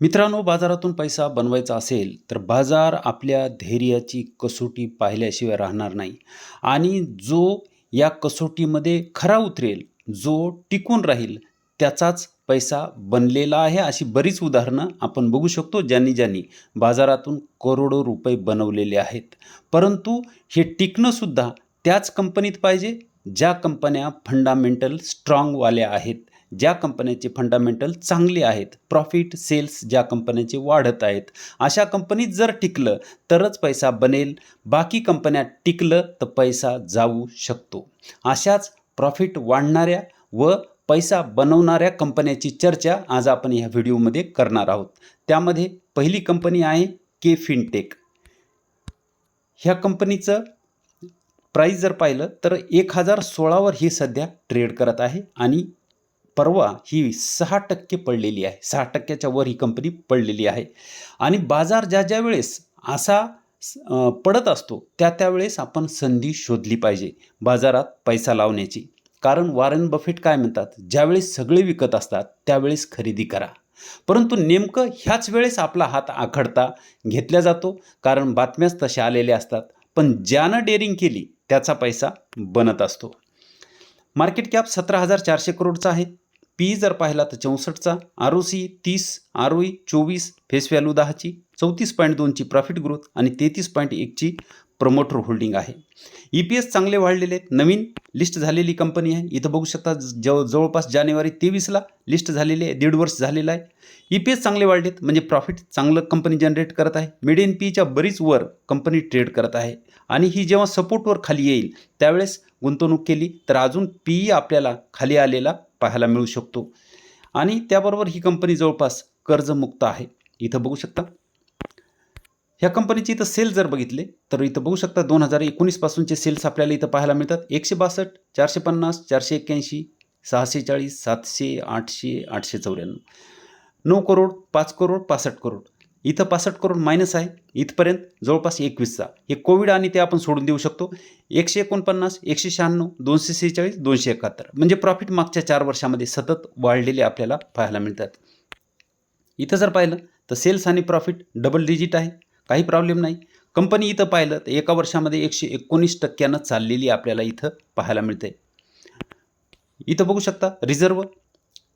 मित्रांनो बाजारातून पैसा बनवायचा असेल तर बाजार आपल्या धैर्याची कसोटी पाहिल्याशिवाय राहणार नाही. आणि जो या कसोटीमध्ये खरा उतरेल जो टिकून राहील त्याचाच पैसा बनलेला आहे अशी बरीच उदाहरणं आपण बघू शकतो ज्यांनी ज्यांनी बाजारातून करोडो रुपये बनवलेले आहेत. परंतु हे टिकणंसुद्धा त्याच कंपनीत पाहिजे ज्या कंपन्या फंडामेंटल स्ट्रॉंगवाल्या आहेत. ज्या कंपन्याचे फंडामेंटल चांगले आहेत प्रॉफिट सेल्स ज्या कंपन्यांचे वाढत आहेत अशा कंपनीत जर टिकलं तरच पैसा बनेल. बाकी कंपन्या टिकलं तर पैसा जाऊ शकतो. अशाच प्रॉफिट वाढणाऱ्या व पैसा बनवणाऱ्या कंपन्याची चर्चा आज आपण ह्या व्हिडिओमध्ये करणार आहोत. त्यामध्ये पहिली कंपनी आहे के फिनटेक ह्या कंपनीचं प्राईस जर पाहिलं तर एक हजार सोळावर ही सध्या ट्रेड करत आहे आणि परवा ही सहा टक्के पडलेली आहे. सहा टक्क्याच्या वर ही कंपनी पडलेली आहे. आणि बाजार ज्या ज्या वेळेस असा पडत असतो त्या त्यावेळेस आपण संधी शोधली पाहिजे बाजारात पैसा लावण्याची. कारण वॉरन बफेट काय म्हणतात? ज्यावेळेस सगळे विकत असतात त्यावेळेस खरेदी करा. परंतु नेमकं ह्याच वेळेस आपला हात आखडता घेतला जातो कारण बातम्याच तशा आलेल्या असतात. पण ज्यानं डेअरिंग केली त्याचा पैसा बनत असतो. मार्केट कॅप सतरा हजार चारशे करोडचा आहे. पी जर पाहिला तर चौसष्टचा आर ओ सी तीस आर ओ ई चोवीस फेस व्हॅल्यू दहाची चौतीस पॉईंट दोनची प्रॉफिट ग्रोथ आणि तेहतीस पॉईंट एकची प्रमोटर होल्डिंग आहे. ई पी एस चांगले वाढलेले आहेत. नवीन लिस्ट झालेली कंपनी आहे. इथं बघू शकता जव जवळपास जानेवारी तेवीसला लिस्ट झालेली आहे. दीड वर्ष झालेलं आहे. ई पी एस चांगले वाढलेत. म्हणजे प्रॉफिट चांगलं कंपनी जनरेट करत आहे. मिडियन पीच्या बरीच वर कंपनी ट्रेड करत आहे. आणि ही जेव्हा सपोर्टवर खाली येईल त्यावेळेस गुंतवणूक केली तर अजून पी आपल्याला खाली आलेला पाहायला मिळू शकतो. आणि त्याबरोबर ही कंपनी जवळपास कर्जमुक्त आहे. इथं बघू शकता. ह्या कंपनीचे इथं सेल जर बघितले तर इथं बघू शकता दोन हजार एकोणीसपासूनचे सेल्स आपल्याला इथं पाहायला मिळतात. एकशे बासष्ट चारशे पन्नास चारशे एक्क्याऐंशी सहाशे चाळीस सातशे आठशे आठशे चौऱ्याण्णव. नऊ करोड पाच करोड पासष्ट करोड. इथं पासष्ट करोड मायनस आहे. इथपर्यंत जवळपास एकवीसचा हे कोविड आणि ते आपण सोडून देऊ शकतो. एकशे एकोणपन्नास एकशे शहाण्णव दोनशे सेहेचाळीस दोनशे एकाहत्तर. म्हणजे प्रॉफिट मागच्या चार वर्षामध्ये सतत वाढलेले आपल्याला पाहायला मिळतात. इथं जर पाहिलं तर सेल्स आणि प्रॉफिट डबल डिजिट आहे. काही प्रॉब्लेम नाही. कंपनी इथं पाहिलं तर एका वर्षामध्ये एकशे एकोणीस टक्क्यानं चाललेली आपल्याला इथं पाहायला मिळते. इथं बघू शकता रिझर्व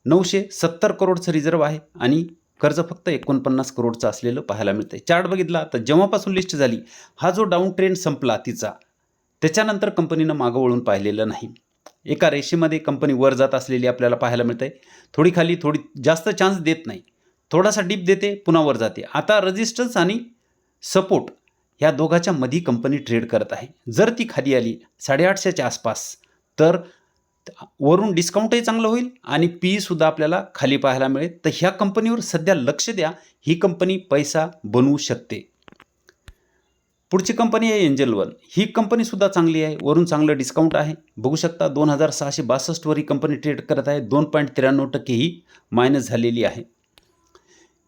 नऊशे सत्तर करोडचं रिझर्व आहे आणि कर्ज फक्त एकोणपन्नास करोडचं असलेलं पाहायला मिळतं चार्ट बघितला तर जेव्हापासून लिस्ट झाली हा जो डाऊन ट्रेंड संपला तिचा त्याच्यानंतर कंपनीनं मागं वळून पाहिलेलं नाही. एका रेषेमध्ये कंपनी वर जात असलेली आपल्याला पाहायला मिळते थोडी खाली थोडी जास्त चान्स देत नाही. थोडासा डीप देते पुन्हा वर जाते. आता रजिस्टन्स आणि सपोर्ट ह्या दोघाच्या मधी कंपनी ट्रेड करत आहे. जर ती खाली आली साडेआठशेच्या आसपास तर वरून डिस्काउंटही चांगलं होईल आणि पीसुद्धा आपल्याला खाली पाहायला मिळेल. तर ह्या कंपनीवर सध्या लक्ष द्या. ही कंपनी पैसा बनवू शकते. पुढची कंपनी आहे एंजल वन ही कंपनीसुद्धा चांगली आहे. वरून चांगलं डिस्काउंट आहे. बघू शकता दोन हजार सहाशे बासष्टवर ही कंपनी ट्रेड करत आहे. दोन पॉईंट त्र्याण्णव टक्के ही मायनस झालेली आहे.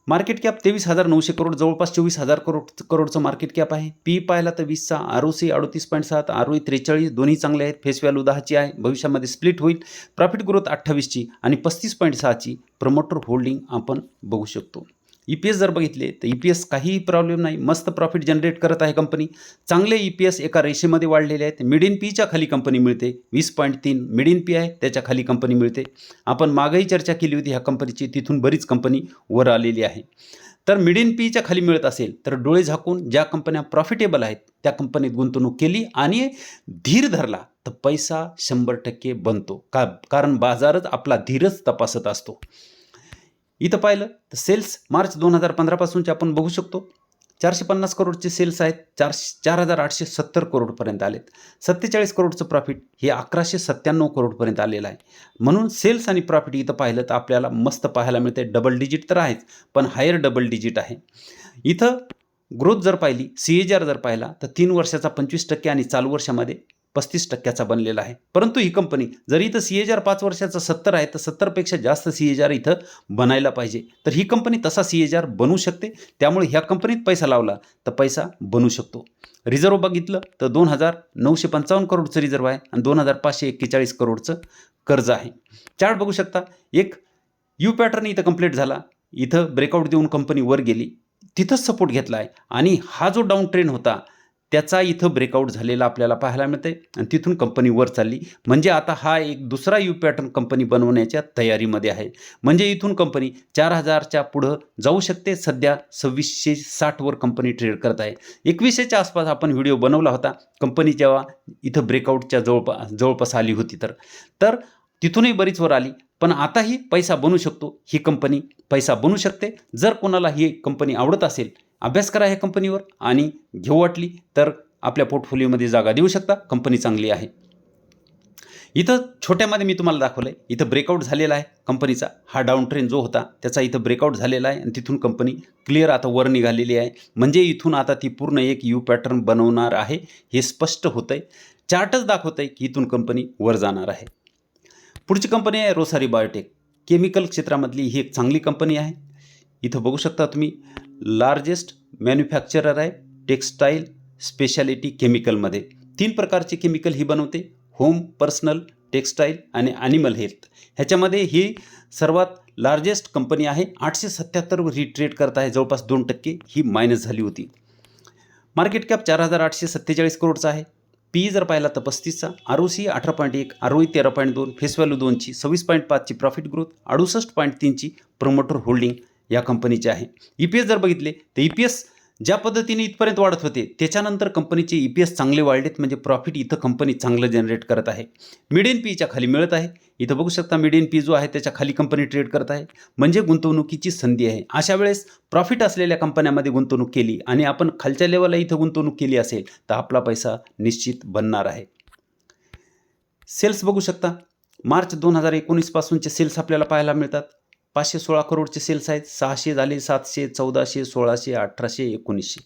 मार्केट कॅप तेवीस हजार नऊशे करोड जवळपास चोवीस हजार करोड करोडचं मार्केट कॅप आहे. पी पाहिला तर वीसचा आर ओ सी अडतीस पॉईंट सात आर ओ त्रेचाळीस दोन्ही चांगले आहेत. फेस व्हॅल्यू दहाची आहे. भविष्यामध्ये स्प्लिट होईल. प्रॉफिट ग्रोथ अठ्ठावीसची आणि पस्तीस पॉईंट सहाची प्रमोटर होल्डिंग आपण बघू शकतो. ई पी एस जर बघितले तर ई पी एस काहीही प्रॉब्लेम नाही. मस्त प्रॉफिट जनरेट करत आहे कंपनी चांगले ई पी एस एका रेषेमध्ये वाढलेले आहेत. इन पीच्या खाली कंपनी मिळते. वीस पॉईंट तीन मिडियन पी आहे त्याच्याखाली कंपनी मिळते. आपण मागही चर्चा केली होती ह्या कंपनीची तिथून बरीच कंपनी वर आलेली आहे. तर मिडियन पीच्या खाली मिळत असेल तर डोळे झाकून ज्या कंपन्या प्रॉफिटेबल आहेत त्या कंपनीत गुंतवणूक केली आणि धीर धरला तर पैसा शंभर टक्के बनतो. का कारण बाजारच आपला धीरच तपासत असतो. इथं पाहिलं तर सेल्स मार्च दोन हजार पंधरापासूनचे आपण बघू शकतो. चारशे पन्नास करोडचे सेल्स आहेत. चार चार हजार आठशे सत्तर करोडपर्यंत आलेत. सत्तेचाळीस करोडचं प्रॉफिट हे अकराशे सत्त्याण्णव करोडपर्यंत आलेलं आहे. म्हणून सेल्स आणि प्रॉफिट इथं पाहिलं तर आपल्याला मस्त पाहायला मिळते डबल डिजिट तर आहेच पण हायर डबल डिजिट आहे. इथं ग्रोथ जर पाहिली सी एच आर जर पाहिला तर तीन वर्षाचा पंचवीस टक्के आणि चालू वर्षामध्ये पस्तीस टक्क्याचा बनलेला आहे. परंतु ही कंपनी जरी इथं सी एच आर पाच वर्षाचं सत्तर आहे तर सत्तरपेक्षा जास्त सी एच आर इथं बनायला पाहिजे. तर ही कंपनी तसा सी एच आर बनू शकते. त्यामुळे ह्या कंपनीत पैसा लावला तर पैसा बनू शकतो. रिझर्व बघितलं तर दोन हजार नऊशे पंचावन्न करोडचं रिझर्व आहे आणि दोन हजार पाचशे एक्केचाळीस करोडचं कर्ज आहे. चार्ट बघू शकता एक यू पॅटर्न इथं कंप्लीट झाला. इथं ब्रेकआउट देऊन कंपनी वर गेली. तिथंच सपोर्ट घेतला आहे. आणि हा जो डाऊन ट्रेंड होता त्याचा इथं ब्रेकआउट झालेला आपल्याला पाहायला मिळते आणि तिथून कंपनी वर चालली. म्हणजे आता हा एक दुसरा यू पॅटर्न कंपनी बनवण्याच्या तयारीमध्ये आहे. म्हणजे इथून कंपनी चार हजारच्या पुढं जाऊ शकते. सध्या सव्वीसशे साठवर कंपनी ट्रेड करत आहे. एकवीसशेच्या आसपास आपण व्हिडिओ बनवला होता. कंपनी जेव्हा इथं ब्रेकआउटच्या जवळपास जवळपास आली होती तर. तर तिथूनही बरीच वर आली. पण आताही पैसा बनू शकतो. ही कंपनी पैसा बनू शकते. जर कोणाला ही कंपनी आवडत असेल अभ्यास करा ह्या कंपनीवर आणि घेऊ वाटली तर आपल्या पोर्टफोलिओमध्ये जागा देऊ शकता. कंपनी चांगली आहे. इथं छोट्यामध्ये मी तुम्हाला दाखवलं आहे इथं ब्रेकआउट झालेला आहे कंपनीचा. हा डाऊन ट्रेन जो होता त्याचा इथं ब्रेकआउट झालेला आहे आणि तिथून कंपनी क्लिअर आता वर निघालेली आहे. म्हणजे इथून आता ती पूर्ण एक यू पॅटर्न बनवणार आहे हे स्पष्ट होतं आहे चार्टच दाखवत आहे की इथून कंपनी वर जाणार आहे. पुढची कंपनी आहे रोसारी बायोटेक. केमिकल क्षेत्रामधली ही एक चांगली कंपनी आहे. इथं बघू शकता तुम्ही लार्जेस्ट मॅन्युफॅक्चरर आहे टेक्स्टाईल स्पेशालिटी केमिकलमध्ये. तीन प्रकारचे केमिकल ही बनवते होम पर्सनल टेक्स्टाईल आणि ॲनिमल हेल्थ. ह्याच्यामध्ये ही सर्वात लार्जेस्ट कंपनी आहे आठशे सत्त्याहत्तरवर ही ट्रेड करत आहे जवळपास दोन टक्के ही मायनस झाली होती. मार्केट कॅप चार हजार आठशे सत्तेचाळीस करोडचा आहे. पी जर पाहिला तर पस्तीसचा आर ओ सी अठरा पॉईंट एक आर ओ तेरा पॉईंट दोन फेस व्हॅल्यू दोनची सव्वीस पॉईंट पाचची प्रॉफिट ग्रोथ अडुसष्ट पॉईंट तीनची प्रमोटर होल्डिंग. या कंपनीचे आहे. ई पी एस जर बघितले तर ई पी एस ज्या पद्धतीने इथपर्यंत वाढत होते त्याच्यानंतर कंपनीचे ई पी एस चांगले वाढलेत म्हणजे प्रॉफिट इथं कंपनी चांगलं जनरेट करत आहे. मिडियन पीच्या खाली मिळत आहे. इथं बघू शकता मिडियन पी जो आहे त्याच्याखाली कंपनी ट्रेड करत आहे. म्हणजे गुंतवणुकीची संधी आहे. अशा वेळेस प्रॉफिट असलेल्या कंपन्यामध्ये गुंतवणूक केली आणि आपण खालच्या लेवलला इथं गुंतवणूक केली असेल तर आपला पैसा निश्चित बनणार आहे. सेल्स बघू शकता. मार्च दोन हजार एकोणीसपासूनचे सेल्स आपल्याला पाहायला मिळतात. पाचशे सोळा करोडचे सेल्स आहेत. सहाशे झाले सातशे चौदाशे सोळाशे अठराशे एकोणीसशे.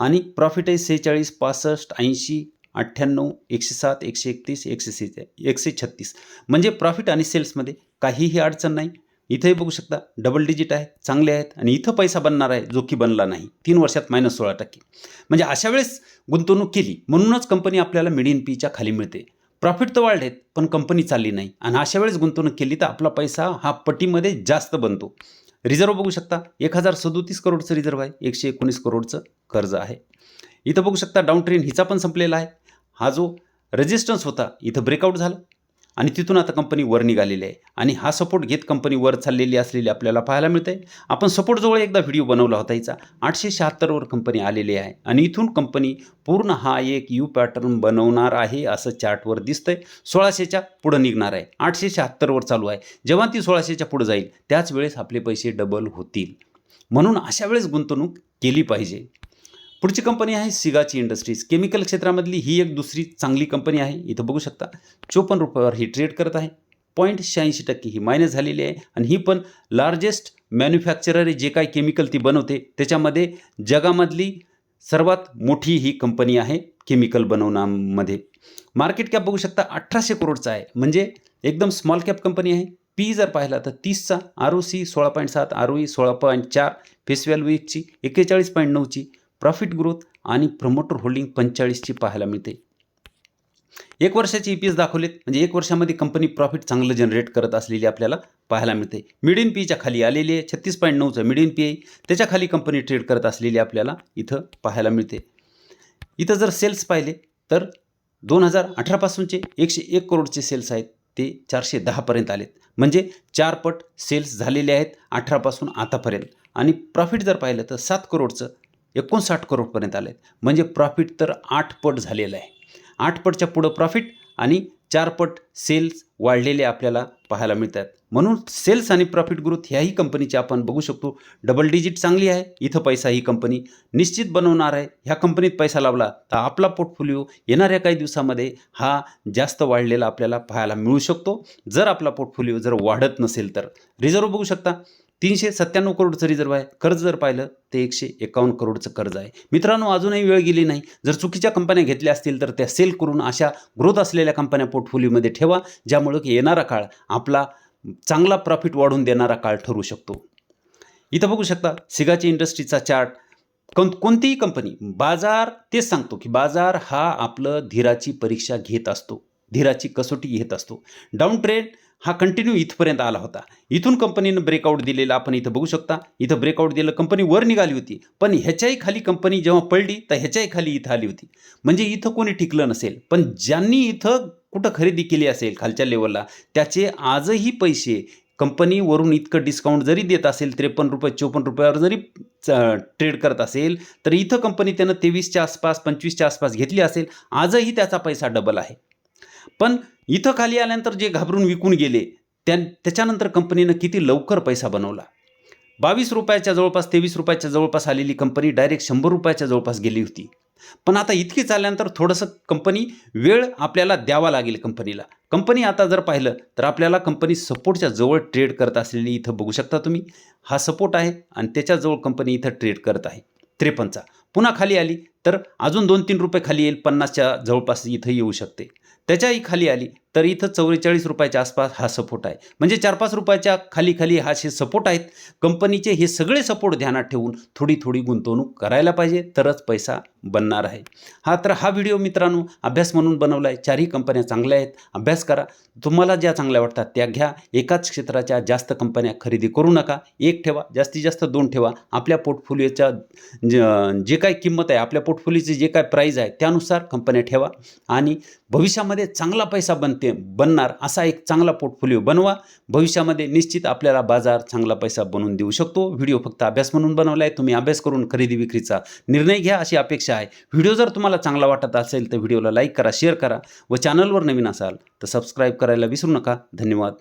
आणि प्रॉफिट आहे सेहेचाळीस पासष्ट ऐंशी अठ्ठ्याण्णव एकशे सात एकशे एकतीस एकशे से एकशे छत्तीस. म्हणजे प्रॉफिट आणि सेल्समध्ये काहीही अडचण नाही. इथंही बघू शकता डबल डिजिट आहे चांगले आहेत आणि इथं पैसा बनणार आहे जो की बनला नाही. तीन वर्षात मायनस सोळा टक्के. म्हणजे अशा वेळेस गुंतवणूक केली म्हणूनच कंपनी आपल्याला मिडियन पीच्या खाली मिळते. प्रॉफिट तर वाढलेत पण कंपनी चालली नाही. आणि अशा वेळेस गुंतवणूक केली तर आपला पैसा हा पटीमध्ये जास्त बनतो. रिझर्व बघू शकता. एक हजार सदोतीस करोडचं रिझर्व आहे. एकशे एकोणीस करोडचं कर्ज आहे. इथं बघू शकता डाऊन ट्रेन हिचा पण संपलेला आहे. हा जो रेजिस्टन्स होता इथं ब्रेकआउट झाला. आणि तिथून आता कंपनी वर निघालेली आहे. आणि हा सपोर्ट घेत कंपनी वर चाललेली असलेली आपल्याला पाहायला मिळते आपण सपोर्टजवळ एकदा व्हिडिओ बनवला होता याचा आठशे शहात्तरवर कंपनी आलेली आहे. आणि इथून कंपनी पूर्ण हा एक यू पॅटर्न बनवणार आहे असं चार्टवर दिसतंय. सोळाशेच्या पुढं निघणार आहे. आठशे शहात्तरवर चालू आहे. जेव्हा ती सोळाशेच्या पुढं जाईल त्याच वेळेस आपले पैसे डबल होतील. म्हणून अशा वेळेस गुंतवणूक केली पाहिजे. पुढची कंपनी आहे सिगाची इंडस्ट्रीज. केमिकल क्षेत्रामधली ही एक दुसरी चांगली कंपनी आहे. इथं बघू शकता चोपन्न रुपयावर ही ट्रेड करत आहे. पॉईंट शहाऐंशी टक्के ही मायनस झालेली आहे. आणि ही पण लार्जेस्ट मॅन्युफॅक्चरर जे काही केमिकल ती बनवते त्याच्यामध्ये जगामधली सर्वात मोठी ही कंपनी आहे केमिकल बनवण्यामध्ये. मार्केट कॅप बघू शकता अठराशे करोडचा आहे. म्हणजे एकदम स्मॉल कॅप कंपनी आहे. पी जर पाहिला तर तीसचा आर ओ सी सोळा पॉईंट सात आर ओ ई सोळा पॉईंट चार फेस व्हॅल्यू एकची एक्केचाळीस पॉईंट नऊची प्रॉफिट ग्रोथ आणि प्रमोटर होल्डिंग पंचेचाळीसची पाहायला मिळते. एक वर्षाची ई पी एस दाखवलेत. म्हणजे एक वर्षामध्ये कंपनी प्रॉफिट चांगलं जनरेट करत असलेली आपल्याला पाहायला मिळते. मिडियन पीच्या खाली आलेली आहे. छत्तीस पॉईंट नऊचं मिडियन पी आहे. त्याच्याखाली कंपनी ट्रेड करत असलेली आपल्याला इथं पाहायला मिळते. इथं जर सेल्स पाहिले तर दोन हजार अठरापासूनचे एकशे एक करोडचे सेल्स आहेत. ते चारशे दहापर्यंत आलेत. म्हणजे चार पट सेल्स झालेले आहेत अठरापासून आतापर्यंत. आणि प्रॉफिट जर पाहिलं तर सात करोडचं एकोणसाठ करोडपर्यंत आले आहेत म्हणजे प्रॉफिट तर आठ पट झालेलं आहे. आठ पटच्या पुढं प्रॉफिट आणि चार पट सेल्स वाढलेले आपल्याला पाहायला मिळतात. म्हणून सेल्स आणि प्रॉफिट ग्रोथ ह्याही कंपनीची आपण बघू शकतो. डबल डिजिट चांगली आहे. इथं पैसा ही कंपनी निश्चित बनवणार आहे. ह्या कंपनीत पैसा लावला तर आपला पोर्टफोलिओ येणाऱ्या काही दिवसामध्ये हा जास्त वाढलेला आपल्याला पाहायला मिळू शकतो. जर आपला पोर्टफोलिओ जर वाढत नसेल तर. रिझर्व बघू शकता. तीनशे सत्त्याण्णव करोडचं रिझर्व आहे. कर्ज जर पाहिलं ते एकशे एकावन्न करोडचं कर्ज आहे. मित्रांनो अजूनही वेळ गेली नाही. जर चुकीच्या कंपन्या घेतल्या असतील तर त्या सेल करून अशा ग्रोथ असलेल्या कंपन्या पोर्टफोलिओमध्ये ठेवा ज्यामुळं की येणारा काळ आपला चांगला प्रॉफिट वाढून देणारा काळ ठरू शकतो. इथं बघू शकता सिगाची इंडस्ट्रीचा चार्ट. कोण कोणतीही कंपनी बाजार तेच सांगतो की बाजार हा आपलं धीराची परीक्षा घेत असतो. धीराची कसोटी घेत असतो. डाऊन ट्रेड हा कंटिन्यू इथपर्यंत आला होता. इथून कंपनीनं ब्रेकआउट दिलेला आपण इथं बघू शकता. इथं ब्रेकआउट दिलं कंपनी वर निघाली होती. पण ह्याच्याही खाली कंपनी जेव्हा पडली तर ह्याच्याही खाली इथं आली होती. म्हणजे इथं कोणी टिकलं नसेल. पण ज्यांनी इथं कुठं खरेदी केली असेल खालच्या लेवलला त्याचे आजही पैसे कंपनीवरून इतकं डिस्काउंट जरी देत असेल त्रेपन्न रुपये चोपन्न रुपयावर जरी ट्रेड करत असेल तर इथं कंपनी त्यानं तेवीसच्या आसपास पंचवीसच्या आसपास घेतली असेल. आजही त्याचा पैसा डबल आहे. पण इथं खाली आल्यानंतर जे घाबरून विकून गेले त्या त्याच्यानंतर कंपनीनं किती लवकर पैसा बनवला? बावीस रुपयाच्या जवळपास तेवीस रुपयाच्या जवळपास आलेली कंपनी डायरेक्ट शंभर रुपयाच्या जवळपास गेली होती. पण आता इतकी चालल्यानंतर थोडंसं कंपनी वेळ आपल्याला द्यावा लागेल कंपनीला. कंपनी आता जर पाहिलं तर आपल्याला कंपनी सपोर्टच्या जवळ ट्रेड करत असलेली इथं बघू शकता तुम्ही. हा सपोर्ट आहे आणि त्याच्याजवळ कंपनी इथं ट्रेड करत आहे. त्रेपन्नचा. पुन्हा खाली आली तर अजून दोन तीन रुपये खाली येईल पन्नासच्या जवळपास इथं येऊ शकते. त्याच्याही खाली आली. तर इथं चौवेचाळीस रुपयाच्या आसपास हा सपोर्ट आहे. म्हणजे चार पाच रुपयाच्या खाली खाली हा असे सपोर्ट आहेत. कंपनीचे हे सगळे सपोर्ट ध्यानात ठेवून थोडी थोडी गुंतवणूक करायला पाहिजे. तरच पैसा बनणार आहे. हा तर हा व्हिडिओ मित्रांनो अभ्यास म्हणून बनवला आहे चारही कंपन्या चांगल्या आहेत. अभ्यास करा. तुम्हाला ज्या चांगल्या वाटतात त्या घ्या. एकाच क्षेत्राच्या जास्त कंपन्या खरेदी करू नका. एक ठेवा. जास्तीत जास्त दोन ठेवा. आपल्या पोर्टफोलिओच्या जे काय किंमत आहे आपल्या पोर्टफोलिओची जे काय प्राईज आहे त्यानुसार कंपन्या ठेवा. आणि भविष्यामध्ये चांगला पैसा बनते बनणार असा एक चांगला पोर्टफोलिओ बनवा. भविष्यामध्ये निश्चित आपल्याला बाजार चांगला पैसा बनवून देऊ शकतो. व्हिडिओ फक्त अभ्यास म्हणून बनवला आहे तुम्ही अभ्यास करून खरेदी विक्रीचा निर्णय घ्या अशी अपेक्षा आहे. व्हिडिओ जर तुम्हाला चांगला वाटत असेल तर व्हिडिओला लाईक करा शेअर करा व चॅनलवर नवीन असाल तर सबस्क्राईब करायला विसरू नका. धन्यवाद.